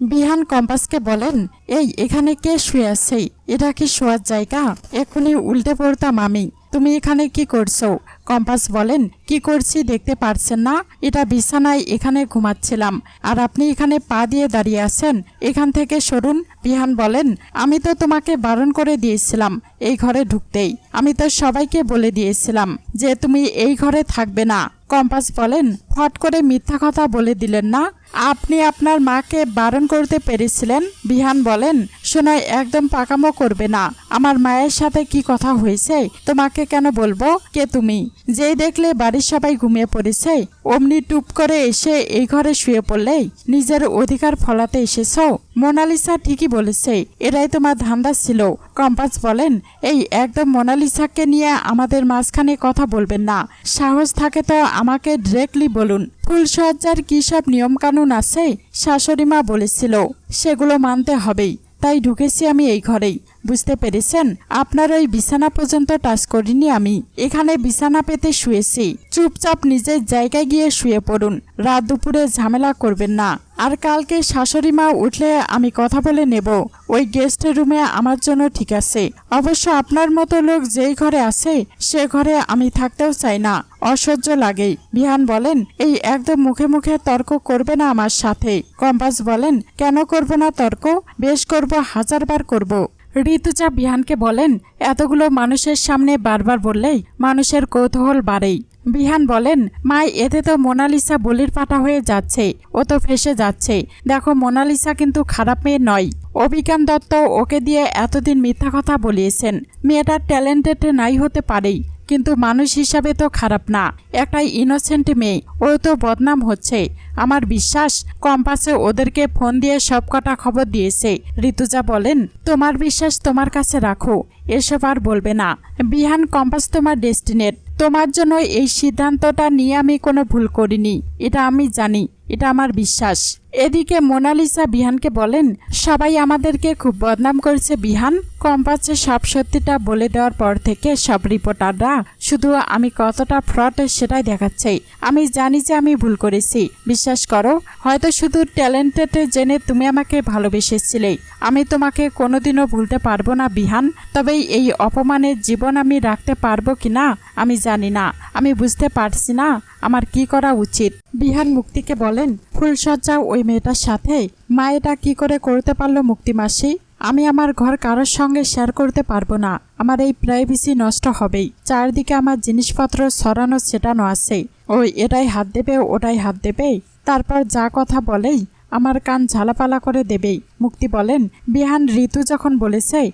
বিহান কম্পাসকে বলেন, এই, এখানে কে শুয়ে আছে? এটা কি শোয়ার জায়গা? এখনই উল্টে পড়তাম আমি। তুমি এখানে কি করছ? কম্পাস বলেন, কি করছি দেখতে পারছেন না? এটা বিছানায় এখানে ঘুমাচ্ছিলাম। আর আপনি এখানে পা দিয়ে দাঁড়িয়ে আছেন? এখান থেকে সরুন। বিহান বলেন, আমি তো তোমাকে বারণ করে দিয়েছিলাম এই ঘরে ঢুকতেই। আমি তো সবাইকে বলে দিয়েছিলাম যে তুমি এই ঘরে থাকবে না। কম্পাস বলেন, ফট করে মিথ্যা কথা বলে দিলেন না? আপনি আপনার মাকে বারণ করতে পেরেছিলেন? বিহান বলেন শোনায় একদম পাকামো করবে না। আমার মায়ের সাথে কি কথা হয়েছে? তোমাকে কেন বলব? কে তুমি? যেই দেখলে বাড়ির সবাই ঘুমিয়ে পড়েছে, অমনি টুপ করে এসে এই ঘরে শুয়ে পড়লেই নিজের অধিকার ফলাতে এসেছ? মোনালিসা ঠিকই বলেছে, এরাই তোমার ধান্দা ছিল। কম্পাস বলেন, এই একদম মোনালিসাকে নিয়ে আমাদের মাঝখানে কথা বলবেন না। সাহস থাকে তো আমাকে ডিরেক্টলি বলুন। ফুলসজ্জার কী সব নিয়মকানুন আছে? শাশুড়িমা বলেছিল, সেগুলো মানতে হবেই। তাই ঢুকেছি আমি এই ঘরেই। বুঝতে পেরেছেন? আপনার ওই বিছানা পর্যন্ত টাচ করিনি আমি। এখানে বিছানা পেতে শুয়েছি। চুপচাপ নিজের জায়গায় গিয়ে শুয়ে পড়ুন। রাত দুপুরে ঝামেলা করবেন না। আর কালকে শাশুড়ি মা উঠলে আমি কথা বলে নেব। ওই গেস্ট রুমে আমার জন্য ঠিক আছে। অবশ্য আপনার মতো লোক যেই ঘরে আছে, সে ঘরে আমি থাকতেও চাই না। অসহ্য লাগেই বিহান বলেন, এই একদম মুখে মুখে তর্ক করবে না আমার সাথে। কম্পাস বলেন, কেন করব না তর্ক? বেশ করব, হাজারবার করব। ঋতুজা বিহানকে বলেন, এতগুলো মানুষের সামনে বারবার বললেই মানুষের কৌতূহল বাড়েই। বিহান বলেন মা এতে তো মোনালিসা বলির পাটা হয়ে যাচ্ছে, ও তো ফেসে যাচ্ছে। দেখো, মোনালিসা কিন্তু খারাপ মেয়ে নয়। অভিজ্ঞান দত্ত ওকে দিয়ে এতদিন মিথ্যা কথা বলিয়েছেন। মেয়েটা ট্যালেন্টেড নাই হতে পারেই। কিন্তু মানুষ হিসাবে তো খারাপ না। একটা ইনোসেন্ট মেয়ে ও তো বদনাম হচ্ছে। আমার বিশ্বাস, কম্পাসে ওদেরকে ফোন দিয়ে সব কটা খবর দিয়েছে। ঋতুজা বলেন, তোমার বিশ্বাস তোমার কাছে রাখো, এসব আর বলবে না। বিহান, কম্পাস তোমার ডেস্টিনেট তোমার জন্য এই সিদ্ধান্তটা নিয়ে আমি কোনো ভুল করিনি, এটা আমি জানি, এটা আমার বিশ্বাস। এদিকে মোনালিসা বিহানকে বলেন, সবাই আমাদেরকে খুব বদনাম করেছে বিহান। কম্পাসে সব সত্যিটা বলে দেওয়ার পর থেকে সব রিপোর্টাররা শুধু আমি কতটা ফ্রড সেটাই দেখাচ্ছে। আমি জানি যে আমি ভুল করেছি। বিশ্বাস করো, হয়তো শুধু ট্যালেন্টেড জেনে তুমি আমাকে ভালোবেসেছিলে। আমি তোমাকে কোনোদিনও ভুলতে পারব না, বিহান। তবে এই অপমানের জীবন আমি রাখতে পারব কি না, আমি জানি না। আমি বুঝতে পারছি না, আমার কি করা উচিত। বিহান মুক্তিকে বলেন ফুলসজ্জা ওই মেয়েটার সাথে, মা এটা কি করে করতে পারল মুক্তি মাসি আমি আমার ঘর কারোর সঙ্গে শেয়ার করতে পারব না। আমার এই প্রাইভেসি নষ্ট হবেই। চারদিকে আমার জিনিসপত্র সরানো সেটানো আছে। ওই, এটাই হাত দেবে, ওটাই হাত দেবে। তারপর যা কথা বলেই আমার কান ঝালাপালা করে দেবেই। মুক্তি বলেন, বিহান ঋতু যখন বলেছে